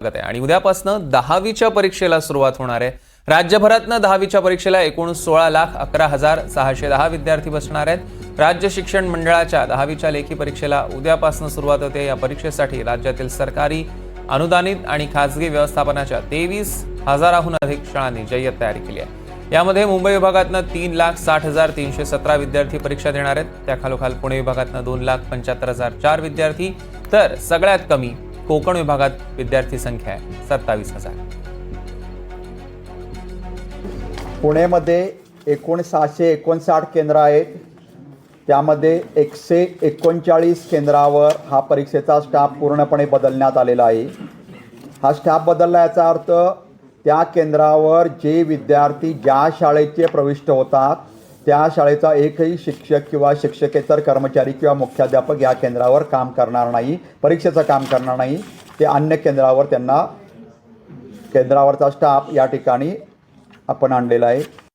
स्वागत आहे. आणि उद्यापासून दहावीच्या परीक्षेला सुरुवात होणार आहे. राज्यभरातनं दहावीच्या परीक्षेला एकूण सोळा लाख अकरा हजार सहाशे दहा विद्यार्थी बसणार आहेत. राज्य शिक्षण मंडळाच्या दहावीच्या लेखी परीक्षेला उद्यापासून सुरुवात होते. या परीक्षेसाठी राज्यातील सरकारी अनुदानित आणि खासगी व्यवस्थापनाच्या तेवीस हजाराहून अधिक शाळांनी जय्यत तयारी केली आहे. यामध्ये मुंबई विभागातनं तीन लाख साठ हजार तीनशे सतरा विद्यार्थी परीक्षा देणार आहेत. त्याखालोखाल पुणे विभागातनं दोन लाख पंच्याहत्तर हजार चार विद्यार्थी. तर सगळ्यात कमी कोकण विभागात विद्यार्थी संख्या आहे सत्तावीस हजार. पुणेमध्ये एकूण सहाशे एकोणसाठ केंद्र आहेत. त्यामध्ये एकशे एकोणचाळीस केंद्रावर हा परीक्षेचा स्टाफ पूर्णपणे बदलण्यात आलेला आहे. हा स्टाफ बदलला याचा अर्थ त्या केंद्रावर जे विद्यार्थी ज्या शाळेचे प्रविष्ट होतात त्या शाळेचा एकही शिक्षक किंवा शिक्षकेतर कर्मचारी किंवा मुख्याध्यापक या केंद्रावर काम करणार नाही परीक्षेचं काम करणार नाही. ते अन्य केंद्रावर त्यांना केंद्रावरचा स्टाफ या ठिकाणी आपण आणलेला आहे.